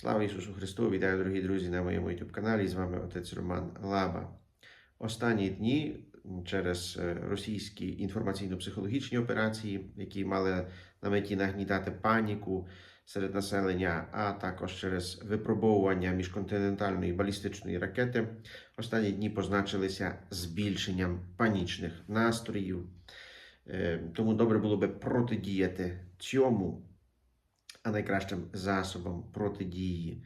Слава Ісусу Христу! Вітаю, дорогі друзі, на моєму youtube каналі. З вами отець Роман Лаба. Останні дні через е, російські інформаційно-психологічні операції, які мали на меті нагнітати паніку серед населення, а також через випробовування міжконтинентальної балістичної ракети, останні дні позначилися збільшенням панічних настроїв. Е, Тому добре було би протидіяти цьому а найкращим засобом протидії,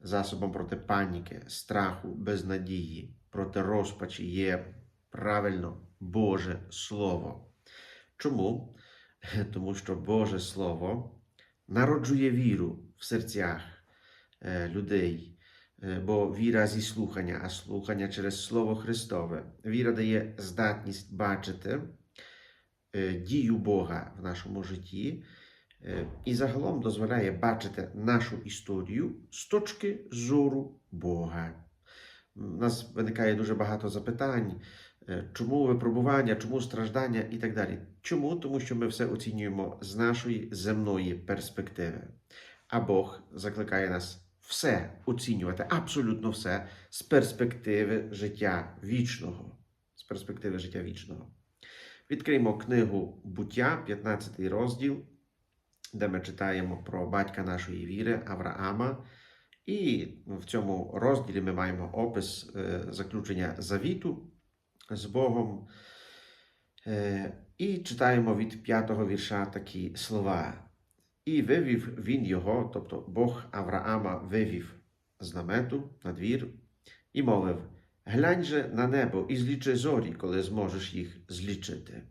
засобом проти паніки, страху, безнадії, проти розпачі є правильно Боже Слово. Чому? Тому що Боже Слово народжує віру в серцях е, людей. Е, Бо віра зі слухання, а слухання через Слово Христове. Віра дає здатність бачити е, дію Бога в нашому житті і загалом дозволяє бачити нашу історію з точки зору Бога. У нас виникає дуже багато запитань, е, чому випробування, чому страждання і так далі. Чому? Тому що ми все оцінюємо з нашої земної перспективи. А Бог закликає нас все оцінювати, абсолютно все з перспективи життя вічного. З перспективи життя вічного. Відкриємо книгу Буття, 15 розділ, де ми читаємо про батька нашої віри Авраама. І в цьому розділі ми маємо опис е, заключення завіту з Богом. Е, і читаємо від п'ятого вірша такі слова. І вивів він його, тобто Бог Авраама вивів з намету на двір і мовив: Глянь же на небо і злічи зорі, коли зможеш їх злічити.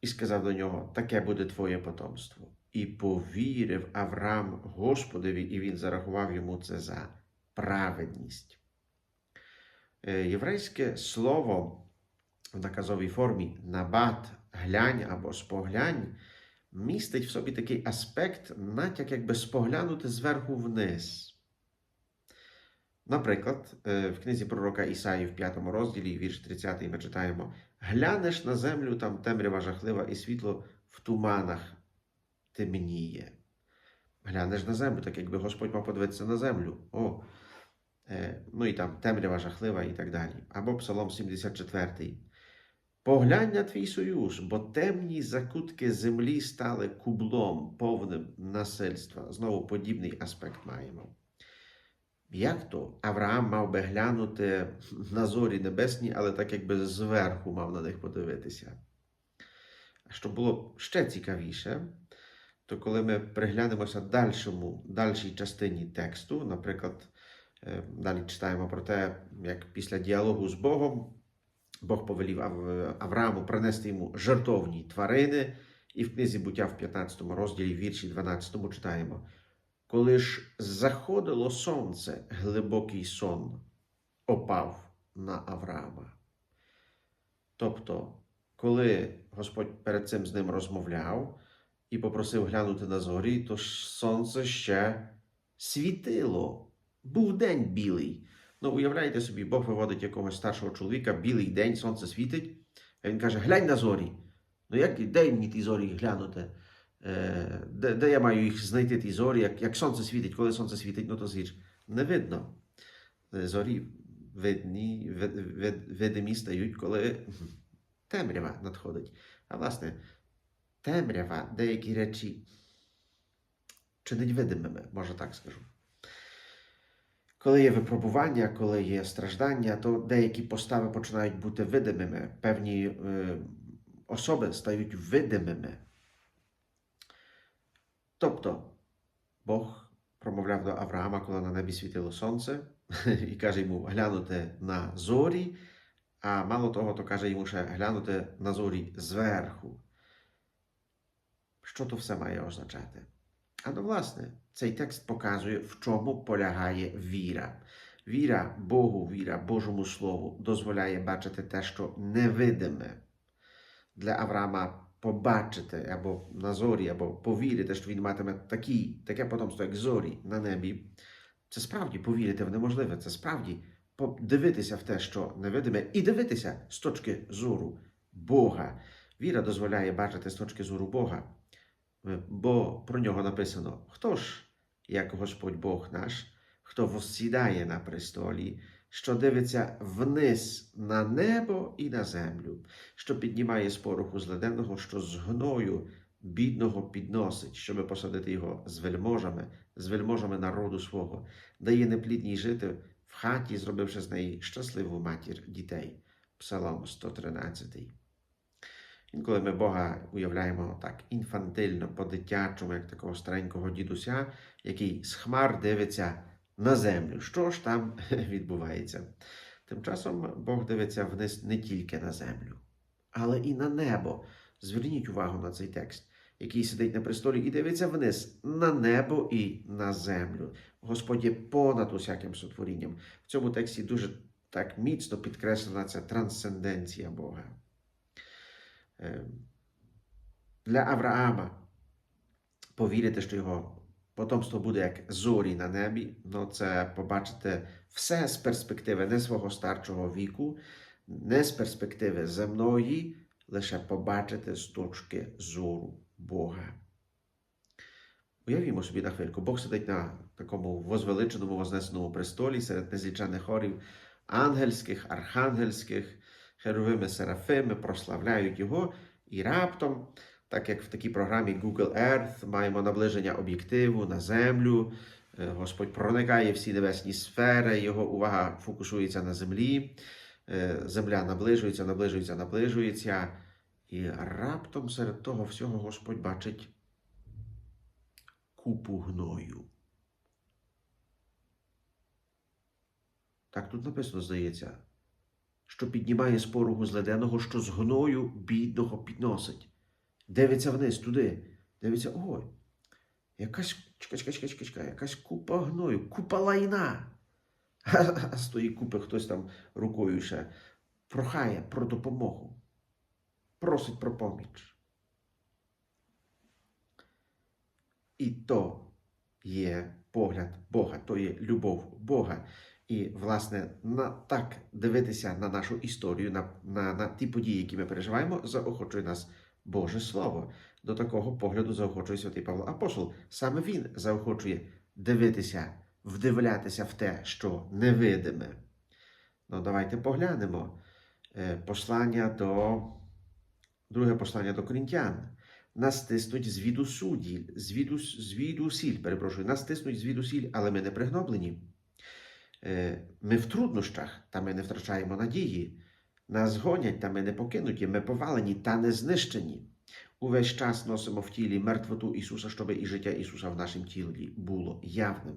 І сказав до нього: Таке буде твоє потомство. І повірив Авраам Господові, і він зарахував йому це за праведність. Е, Єврейське слово в наказовій формі набат, глянь або споглянь містить в собі такий аспект, натяк якби споглянути зверху вниз. Наприклад, е, в книзі пророка Ісаї в 5 розділі, вірш 30, ми читаємо: Глянеш на землю, там темрява жахлива, і світло в туманах темніє. Глянеш на землю, так якби Господь мав подивитися на землю. О, е, ну і там темрява жахлива і так далі. Або Псалом 74. Поглянь на твій союз, бо темні закутки землі стали кублом, повним насильства. Знову подібний аспект маємо. Як то Авраам мав би глянути на зорі небесні, але так якби зверху мав на них подивитися. А щоб було ще цікавіше, то коли ми приглянемося дальшому, дальшій частині тексту, наприклад, е, далі читаємо про те, як після діалогу з Богом Бог повелів Аврааму принести йому жертовні тварини, і в книзі буття в 15 розділі, вірші 12 читаємо. Коли ж заходило сонце, глибокий сон опав на Авраама. Тобто, коли Господь перед цим з ним розмовляв і попросив глянути на зорі, то ж сонце ще світило. Був день білий. Ну, уявляєте собі, Бог виводить якогось старшого чоловіка, білий день, сонце світить, а він каже: глянь на зорі. Ну, як де мені ті зорі глянути? Е, де, де я маю їх знайти, ті зорі, як, як сонце світить, коли сонце світить, ну то звіч, не видно. Е, Зорі видні, вид, вид, видимі стають, коли темрява надходить. А власне, темрява деякі речі чинить видимими, може так скажу. Коли є випробування, коли є страждання, то деякі постави починають бути видимими, певні е, особи стають видимими. Тобто Бог промовляв до Авраама, коли на небі світило сонце, і каже йому глянути на зорі, а мало того, то каже йому ще глянути на зорі зверху. Що то все має означати? А ну, власне, цей текст показує, в чому полягає віра. Віра Богу, віра Божому Слову дозволяє бачити те, що невидиме. Для Авраама побачити або на зорі, або повірити, що він матиме такі, таке потомство, як зорі на небі. Це справді повірити в неможливе, це справді дивитися в те, що невидиме, і дивитися з точки зору Бога. Віра дозволяє бачити з точки зору Бога, бо про нього написано: хто ж як Господь Бог наш, хто воссідає на престолі, що дивиться вниз на небо і на землю, що піднімає з пороху зледенного, що з гною бідного підносить, щоби посадити його з вельможами, з вельможами народу свого, дає неплідній жити в хаті, зробивши з неї щасливу матір дітей. Псалом 113. Інколи ми Бога уявляємо так інфантильно, по-дитячому, як такого старенького дідуся, який з хмар дивиться на землю. Що ж там відбувається? Тим часом Бог дивиться вниз не тільки на землю, але і на небо. Зверніть увагу на цей текст, який сидить на престолі і дивиться вниз на небо і на землю. Господь є понад усяким сотворінням. В цьому тексті дуже так міцно підкреслена ця трансценденція Бога. Е, Для Авраама повірити, що його потомство буде як зорі на небі, ну це побачити все з перспективи не свого старшого віку, не з перспективи земної, лише побачити з точки зору Бога. Уявімо собі на хвильку, Бог сидить на такому возвеличеному вознесеному престолі серед незлічених хорів ангельських, архангельських, херовими серафими прославляють його, і раптом, так як в такій програмі Google Earth, маємо наближення об'єктиву на землю. е, Господь проникає всі небесні сфери, його увага фокусується на землі. е, Земля наближується, наближується, наближується. І раптом серед того всього Господь бачить купу гною. Так тут написано, здається, що піднімає з порогу зледеного, що з гною бідного підносить. Дивиться вниз туди. Дивиться, ой, якась чекай, чекай, чекай, чекай, якась купа гною, купа лайна. А з тої купи хтось там рукою ще прохає про допомогу, просить про поміч. І то є погляд Бога, то є любов Бога. І, власне, на так дивитися на нашу історію, на, на, на ті події, які ми переживаємо, заохочує нас Боже Слово. До такого погляду заохочує святий Павло Апостол. Саме він заохочує дивитися, вдивлятися в те, що невидиме. Ну, давайте поглянемо Е, послання до друге послання до Корінтян. Нас тиснуть звіду судді, звіду, звіду сіль, перепрошую, нас тиснуть звіду сіль, але ми не пригноблені. Е, Ми в труднощах, та ми не втрачаємо надії. Нас гонять, та ми не покинуті, ми повалені та не знищені. Увесь час носимо в тілі мертвоту Ісуса, щоб і життя Ісуса в нашому тілі було явним.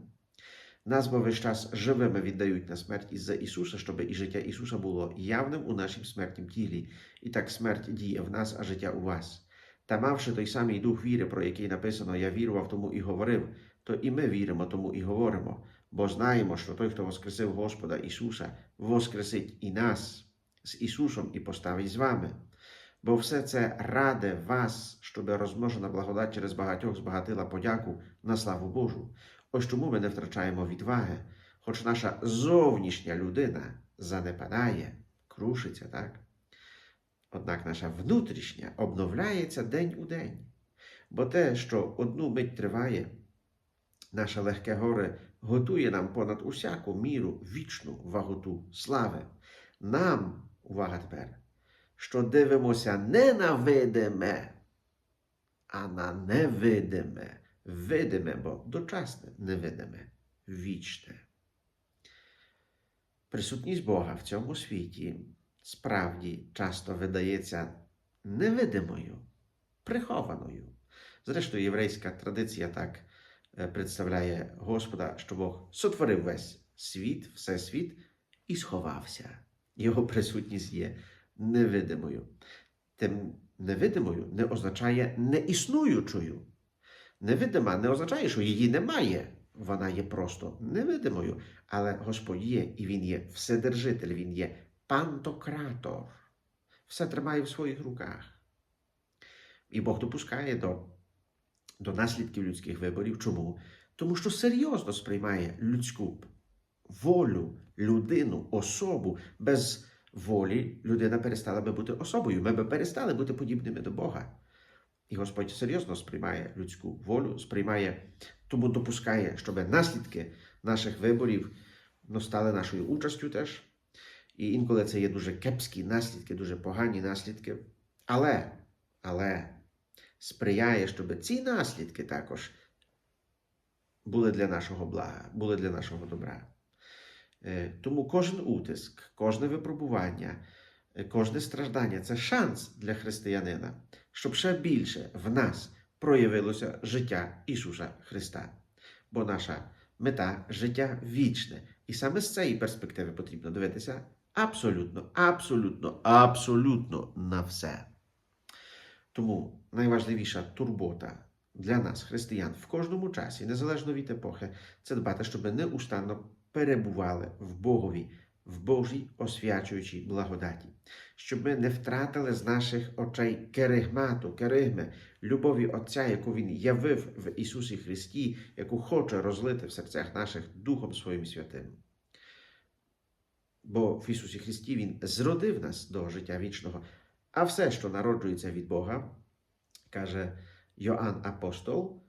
Нас бо весь час живими віддають на смерть із-за Ісуса, щоб і життя Ісуса було явним у нашім смертнім тілі. І так смерть діє в нас, а життя у вас. Та мавши той самий дух віри, про який написано Я вірував, тому і говорив, то і ми віримо, тому і говоримо, бо знаємо, що той, хто воскресив Господа Ісуса, воскресить і нас з Ісусом і поставить з вами. Бо все це ради вас, щоб розмножена благодать через багатьох збагатила подяку на славу Божу. Ось чому ми не втрачаємо відваги, хоч наша зовнішня людина занепадає, крушиться, так? Однак наша внутрішня обновляється день у день. Бо те, що одну мить триває, наше легке горе готує нам понад усяку міру вічну ваготу слави. Нам, увага тепер, що дивимося не на видиме, а на невидиме. Видиме, бо дочасне, невидиме, вічне. Присутність Бога в цьому світі справді часто видається невидимою, прихованою. Зрештою, єврейська традиція так е, представляє Господа, що Бог сотворив весь світ, всесвіт і сховався. Його присутність є невидимою. Тим невидимою не означає неіснуючою. Невидима не означає, що її немає. Вона є просто невидимою. Але Господь є, і Він є вседержитель, Він є пантократор. Все тримає в своїх руках. І Бог допускає до, до наслідків людських виборів. Чому? Тому що серйозно сприймає людську волю, людину, особу. Без волі людина перестала би бути особою. Ми би перестали бути подібними до Бога. І Господь серйозно сприймає людську волю, сприймає, тому допускає, щоб наслідки наших виборів ну, стали нашою участю теж. І інколи це є дуже кепські наслідки, дуже погані наслідки. Але, але сприяє, щоб ці наслідки також були для нашого блага, були для нашого добра. Е, Тому кожен утиск, кожне випробування, е, кожне страждання це шанс для християнина, щоб ще більше в нас проявилося життя Ісуса Христа. Бо наша мета життя вічне. І саме з цієї перспективи потрібно дивитися абсолютно, абсолютно, абсолютно на все. Тому найважливіша турбота для нас, християн, в кожному часі, незалежно від епохи, це дбати, щоб неустанно перебували в Богові, в Божій освячуючій благодаті, щоб ми не втратили з наших очей керигмату, керигми, любові Отця, яку Він явив в Ісусі Христі, яку хоче розлити в серцях наших Духом Своїм Святим. Бо в Ісусі Христі Він зродив нас до життя вічного, а все, що народжується від Бога, каже Йоанн Апостол,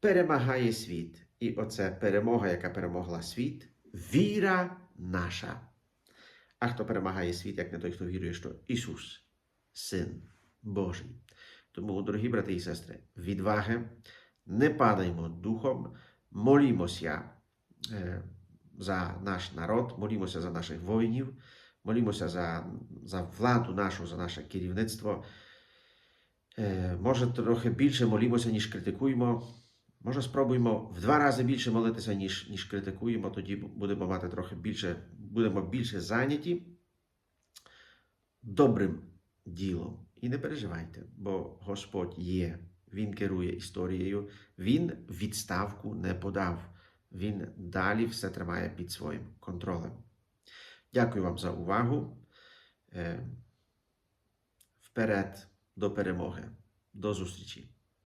перемагає світ. І оце перемога, яка перемогла світ, віра наша. А хто перемагає світ, як не той, хто вірує, що Ісус, Син Божий. Тому, дорогі брати і сестри, відваги, не падаймо духом, молімося е, за наш народ, молімося за наших воїнів, молімося за, за владу нашу, за наше керівництво. Е, може, трохи більше молімося, ніж критикуємо. Може, спробуємо в два рази більше молитися, ніж, ніж критикуємо, тоді будемо мати трохи більше, будемо більше зайняті добрим ділом. І не переживайте, бо Господь є, Він керує історією, Він відставку не подав. Він далі все тримає під своїм контролем. Дякую вам за увагу. Е, Вперед до перемоги. До зустрічі!